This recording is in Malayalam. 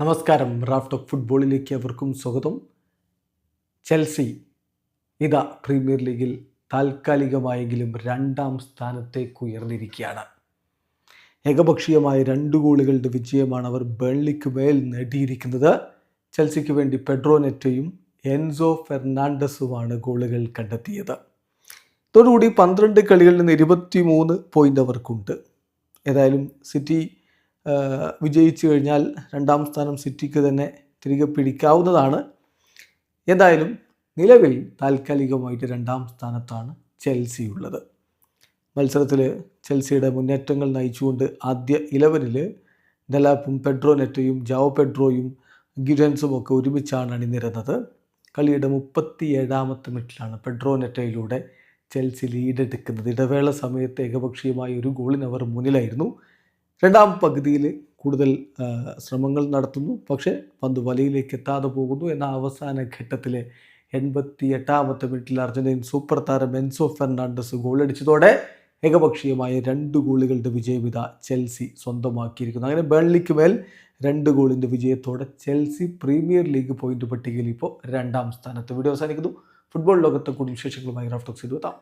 നമസ്കാരം. റാഫ്റ്റ് ഓഫ് ഫുട്ബോളിലേക്ക് അവർക്കും സ്വാഗതം. ചെൽസി ഇതാ പ്രീമിയർ ലീഗിൽ താൽക്കാലികമായെങ്കിലും രണ്ടാം സ്ഥാനത്തേക്ക് ഉയർന്നിരിക്കുകയാണ്. ഏകപക്ഷീയമായ രണ്ട് ഗോളുകളുടെ വിജയമാണ് അവർ ബേൺലിക്ക് മേൽ നേടിയിരിക്കുന്നത്. ചെൽസിക്ക് വേണ്ടി പെഡ്രോനെറ്റയും എൻസോ ഫെർണാണ്ടസുമാണ് ഗോളുകൾ കണ്ടെത്തിയത്. ഇതോടുകൂടി പന്ത്രണ്ട് കളികളിൽ നിന്ന് ഇരുപത്തി മൂന്ന് പോയിന്റ് അവർക്കുണ്ട്. ഏതായാലും സിറ്റി വിജയിച്ചു കഴിഞ്ഞാൽ രണ്ടാം സ്ഥാനം സിറ്റിക്ക് തന്നെ തിരികെ പിടിക്കാവുന്നതാണ്. എന്തായാലും നിലവിൽ താൽക്കാലികമായിട്ട് രണ്ടാം സ്ഥാനത്താണ് ചെൽസിയുള്ളത്. മത്സരത്തിൽ ചെൽസിയുടെ മുന്നേറ്റങ്ങൾ നയിച്ചുകൊണ്ട് ആദ്യ ഇലവനിൽ ഡെലാപ്പും പെഡ്രോ നെറ്റയും ജാവോ പെഡ്രോയും ഗിരൻസും ഒക്കെ ഒരുമിച്ചാണ് അണിനിരുന്നത്. കളിയുടെ മുപ്പത്തി ഏഴാമത്തെ മിനിറ്റിലാണ് പെഡ്രോ നെറ്റയിലൂടെ ചെൽസി ലീഡ് എടുക്കുന്നത് ഇടവേള സമയത്ത് ഏകപക്ഷീയമായ ഒരു ഗോളിന് അവർ മുന്നിലായിരുന്നു. രണ്ടാം പകുതിയിൽ കൂടുതൽ ശ്രമങ്ങൾ നടത്തുന്നു. പക്ഷേ പന്ത് വലയിലേക്ക് എത്താതെ പോകുന്നു. എന്ന അവസാന ഘട്ടത്തിലെ എൺപത്തി എട്ടാമത്തെ മിനിറ്റിൽ അർജന്റീൻ സൂപ്പർ താരം എൻസോ ഫെർണാണ്ടസ് ഗോളടിച്ചതോടെ ഏകപക്ഷീയമായ രണ്ട് ഗോളുകളുടെ വിജയവിത ചെൽസി സ്വന്തമാക്കിയിരിക്കുന്നു. അങ്ങനെ ബേൺലിക്ക് മേൽ രണ്ട് ഗോളിന്റെ വിജയത്തോടെ ചെൽസി പ്രീമിയർ ലീഗ് പോയിന്റ് പട്ടികയിൽ ഇപ്പോൾ രണ്ടാം സ്ഥാനത്ത്. വീഡിയോ അവസാനിക്കുന്നു. ഫുട്ബോൾ ലോകത്തെ കൂടുതൽ വിശേഷങ്ങളുമായി റാഫ്റ്റോക്സ് ഇരുപത്താം